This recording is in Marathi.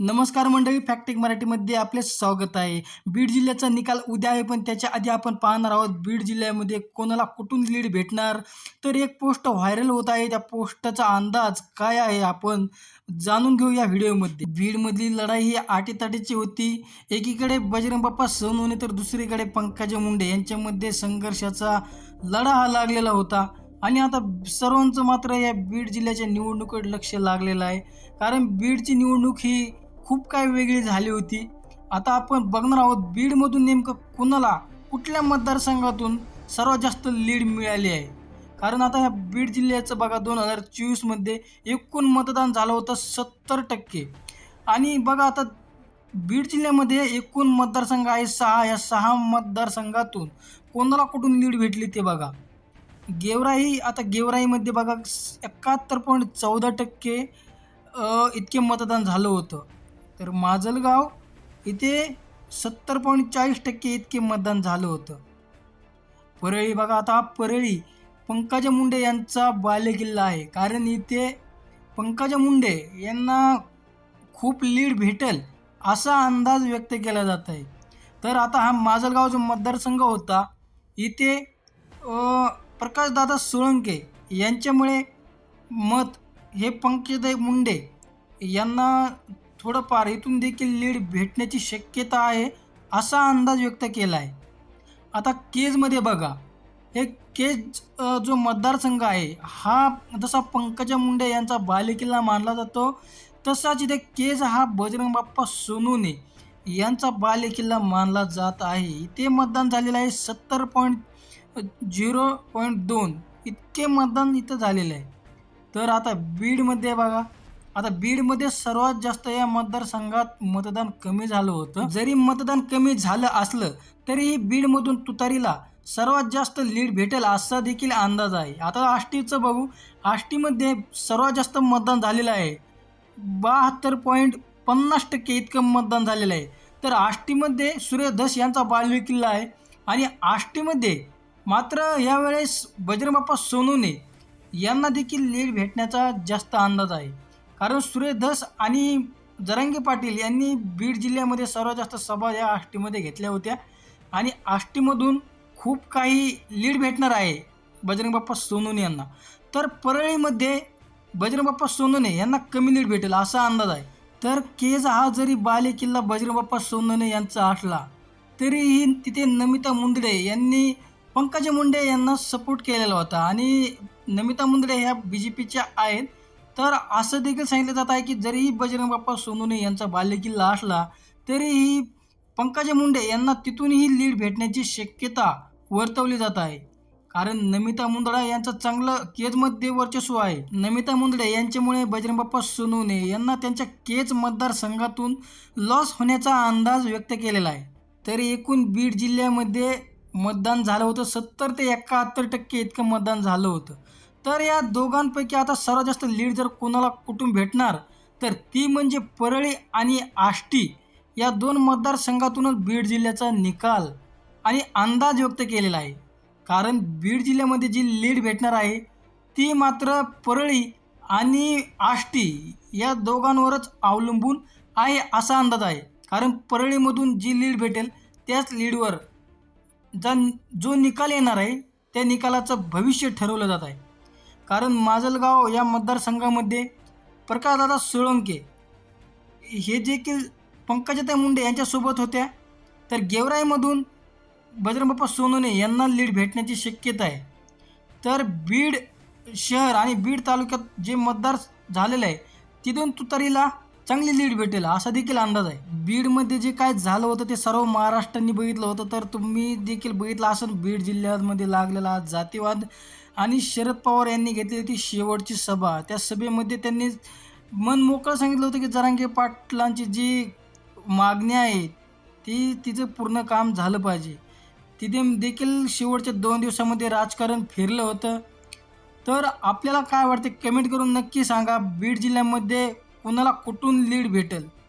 नमस्कार मंडळी फॅक्टिक मराठीमध्ये आपले स्वागत आहे. बीड जिल्ह्याचा निकाल उद्या आहे पण त्याच्या आधी आपण पाहणार आहोत बीड जिल्ह्यामध्ये कोणाला कुठून लीड भेटणार? तर एक पोस्ट व्हायरल होत आहे त्या पोस्टचा अंदाज काय आहे आपण जाणून घेऊ या व्हिडिओमध्ये. बीडमधली लढाई ही आटीताटीची होती. एकीकडे बजरंग बाप्पा सोनवणे तर दुसरीकडे पंकजा मुंडे यांच्यामध्ये संघर्षाचा लढा हा लागलेला होता. आणि आता सर्वांचं मात्र या बीड जिल्ह्याच्या निवडणुकीकडे लक्ष लागलेलं आहे. कारण बीडची निवडणूक ही खूप काय वेगळी झाली होती. आता आपण बघणार आहोत बीडमधून नेमकं कुणाला कुठल्या मतदारसंघातून सर्वात जास्त लीड मिळाली आहे? कारण आता ह्या बीड जिल्ह्याचं बघा दोन हजार चोवीसमध्ये एकूण मतदान झालं होतं सत्तर टक्के. आणि बघा आता बीड जिल्ह्यामध्ये एकूण मतदारसंघ आहे सहा. या सहा मतदारसंघातून कोणाला कुठून लीड भेटली ते बघा. गेवराई आता गेवराईमध्ये बघा एकाहत्तर पॉईंट चौदा टक्के इतके मतदान झालं होतं. तर माजलगाव इथे सत्तर पॉईंट चाळीस टक्के इतके मतदान झालं होतं. परळी बघा आता हा परळी पंकजा मुंडे यांचा बालेकिल्ला आहे. कारण इथे पंकजा मुंडे यांना खूप लीड भेटेल असा अंदाज व्यक्त केला जात आहे. तर आता हा माजलगाव जो मतदारसंघ होता इथे प्रकाशदादा सोळंके यांच्यामुळे मत हे पंकजा मुंडे यांना थोडंफार इथून देखील लीड भेटण्याची शक्यता आहे असा अंदाज व्यक्त केला आहे आता केजमध्ये बघा. हे केज जो मतदारसंघ आहे हा जसा पंकजा मुंडे यांचा बालेकिल्ला मानला जातो तसाच इथे केज हा बजरंग बाप्पा सोनूने यांचा बालेकिल्ला मानला जात आहे. इथे मतदान झालेलं आहे सत्तर पॉईंट झिरो पॉईंट दोन. इतके मतदान इथं झालेलं आहे. तर आता बीडमध्ये बघा. आता बीडमध्ये सर्वात जास्त या मतदारसंघात मतदान कमी झालं होतं. जरी मतदान कमी झालं असलं तरीही बीडमधून तुतारीला सर्वात जास्त लीड भेटेल असा देखील अंदाज आहे. आता आष्टीचं बघू. आष्टीमध्ये सर्वात जास्त मतदान झालेलं आहे. बहात्तर पॉईंट पन्नास टक्के इतकं मतदान झालेलं आहे. तर आष्टीमध्ये सूर्य धस यांचा बालवी किल्ला आहे. आणि आष्टीमध्ये मात्र यावेळेस बजरंगबाप्पा सोनूने यांना देखील लीड भेटण्याचा जास्त अंदाज आहे. कारण सुरेश धस आणि जरांगे पाटील यांनी बीड जिल्ह्यामध्ये सर्वात जास्त सभा या आष्टीमध्ये घेतल्या होत्या. आणि आष्टीमधून खूप काही लीड भेटणार आहे बजरंग बाप्पा सोनूने यांना. तर परळीमध्ये बजरंग बाप्पा सोनोने यांना कमी लीड भेटेल असा अंदाज आहे. तर केज हा जरी बाले किल्ला बजरंग बाप्पा सोनूने यांचा असला तरीही तिथे नमिता मुंदडे यांनी पंकजा मुंडे यांना सपोर्ट केलेला होता. आणि नमिता मुंदडे ह्या बी जे पीच्या आहेत. तर असं देखील सांगितलं जात आहे की जरीही बजरंग बाप्पा सोनूने यांचा बाल्यकिल्ला असला तरीही पंकजा मुंडे यांना तिथूनही लीड भेटण्याची शक्यता वर्तवली जात आहे. कारण नमिता मुंदडा यांचं चांगलं केजमध्ये वर्चस्व आहे. नमिता मुंदडे यांच्यामुळे बजरंग बाप्पा सोनवणे यांना त्यांच्या केज मतदारसंघातून लॉस होण्याचा अंदाज व्यक्त केलेला आहे. तरी एकूण बीड जिल्ह्यामध्ये मतदान झालं होतं सत्तर ते एकाहत्तर टक्के इतकं मतदान झालं होतं. तर या दोघांपैकी आता सर्वात जास्त लीड जर कोणाला कुठून भेटणार तर ती म्हणजे परळी आणि आष्टी या दोन मतदारसंघातूनच बीड जिल्ह्याचा निकाल आणि अंदाज व्यक्त केलेला आहे. कारण बीड जिल्ह्यामध्ये जी लीड भेटणार आहे ती मात्र परळी आणि आष्टी या दोघांवरच अवलंबून आहे असा अंदाज आहे. कारण परळीमधून जी लीड भेटेल त्याच लीडवर जा जो निकाल येणार आहे त्या निकालाचं भविष्य ठरवलं जात आहे. कारण माजलगाव या मतदारसंघामध्ये प्रकाशदादा सोळंके हे देखील पंकजाताई मुंडे यांच्यासोबत होत्या. तर गेवराईमधून बजरंग सोनोने यांना लीड भेटण्याची शक्यता आहे. तर बीड शहर आणि बीड तालुक्यात जे मतदार झालेलं आहे तिथून तुतारीला चांगली लीड भेटेल असा देखील अंदाज आहे. बीडमध्ये जे काय झालं होतं ते सर्व महाराष्ट्रांनी बघितलं होतं. तर तुम्ही देखील बघितलं असेल बीड जिल्ह्यामध्ये लागलेला जातीवाद आणि शरद पवार यांनी घेतली होती शेवटची सभा. त्या सभेमध्ये त्यांनी मन मोकळं सांगितलं होतं की जरांगे पाटलांची जी मागणी आहे ती तिचं पूर्ण काम झालं पाहिजे. तिथे देखील शेवटच्या दोन दिवसामध्ये राजकारण फिरलं होतं. तर आपल्याला काय वाटतं? कमेंट करून नक्की सांगा. बीड जिल्ह्यामध्ये कुणाला कुठून लीड भेटेल?